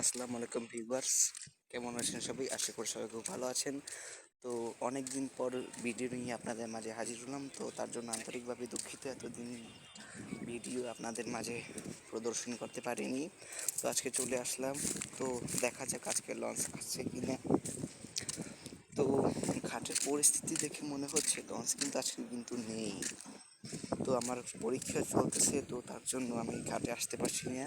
আসসালামু আলাইকুম ভিউয়ার্স, কেমন আছেন সবাই? আশা করি সবাই খুব ভালো আছেন। তো অনেক দিন পর ভিডিও নিয়ে আপনাদের মাঝে হাজির হলাম, তো তার জন্য আন্তরিকভাবে দুঃখিত, এতদিন ভিডিও আপনাদের মাঝে প্রদর্শন করতে পারিনি। তো আজকে চলে আসলাম, তো দেখা যাক আজকে লঞ্চ আসছে কি না তো ঘাটের পরিস্থিতি দেখে মনে হচ্ছে লঞ্চ কিন্তু আজকে কিন্তু নেই। তো আমার পরীক্ষা চলতেছে, তো তার জন্য আমি ঘাটে আসতে পারছি না।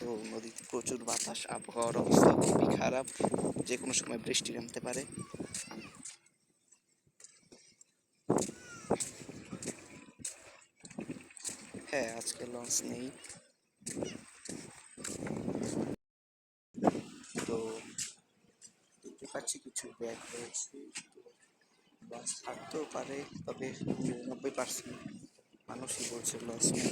তো নদীতে প্রচুর বাতাস, আবহাওয়ার অবস্থা খুবই খারাপ যে কোনো সময় বৃষ্টি নামতে পারে। হ্যাঁ আজকে লঞ্চ নেই। তো দেখতে পাচ্ছি কিছু ব্যাগ রয়েছে। লঞ্চ থাকতেও পারে, তবে নিরানব্বই পার্সেন্ট মানুষই বলছে লঞ্চ নেই।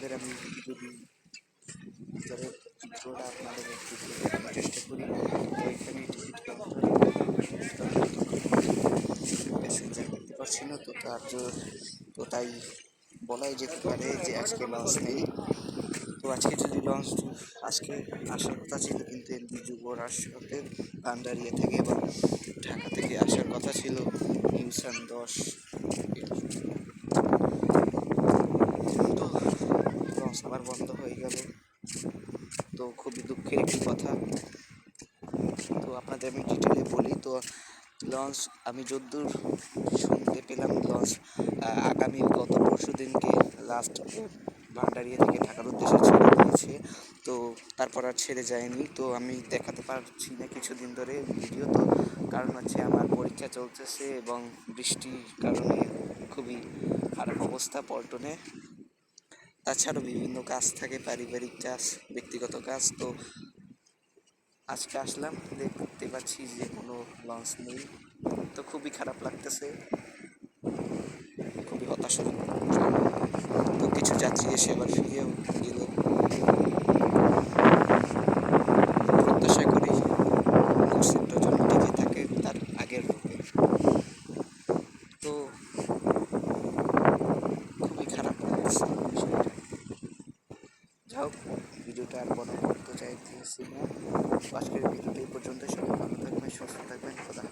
তো আপনাদের আমি যদি আপনাদের চেষ্টা করি এখানে টিকিট প্যাসেঞ্জার দেখতে পাচ্ছি না, তো তার তো তাই বলাই যেতে পারে যে আজকে লঞ্চ নেই। তো আজকে যদি লঞ্চ আজকে আসার কথা ছিল, কিন্তু এমপি যুবরাজ সাথে ভান্ডারিয়া থেকে বা ঢাকা থেকে আসার কথা ছিল, নিউসান দশ তো আবার বন্ধ হয়ে গেল। তো খুবই দুঃখের একটি কথা। তো আপনাদের আমি ডিটেলে বলি, তো লঞ্চ আমি যদ্দূর শুনতে পেলাম, লঞ্চ আগামী গত পরশু দিনকে লাস্ট ভান্ডারিয়া থেকে ঢাকার উদ্দেশ্যে ছেড়ে দিয়েছে। তো তারপর আর ছেড়ে যায়নি। তো আমি দেখাতে পারছি না কিছুদিন ধরে ভিডিও তো কারণ হচ্ছে আমার পরীক্ষা চলতেছে এবং বৃষ্টির কারণে খুবই খারাপ অবস্থা পল্টনে। তাছাড়াও বিভিন্ন কাজ থাকে, পারিবারিক কাজ, ব্যক্তিগত কাজ। তো আজকে আসলাম, দেখতে পাচ্ছি যে কোনো লঞ্চ নেই। তো খুবই খারাপ লাগতেছে। খুবই হতাশা তো কিছু যাত্রী এসে আবার ফিরেও গেল প্রত্যাশা করি কনসেপ্টটা যেন টিকে থাকে তার আগের রূপে তো খুবই খারাপ লাগতেছে বিষয়টা যাই হোক ভিডিওটা আর বড় করতে চাইতেছি না। আজকের ভিডিওটা এই পর্যন্ত সবাই ভালো থাকবেন, সুস্থ থাকবেন। খোদা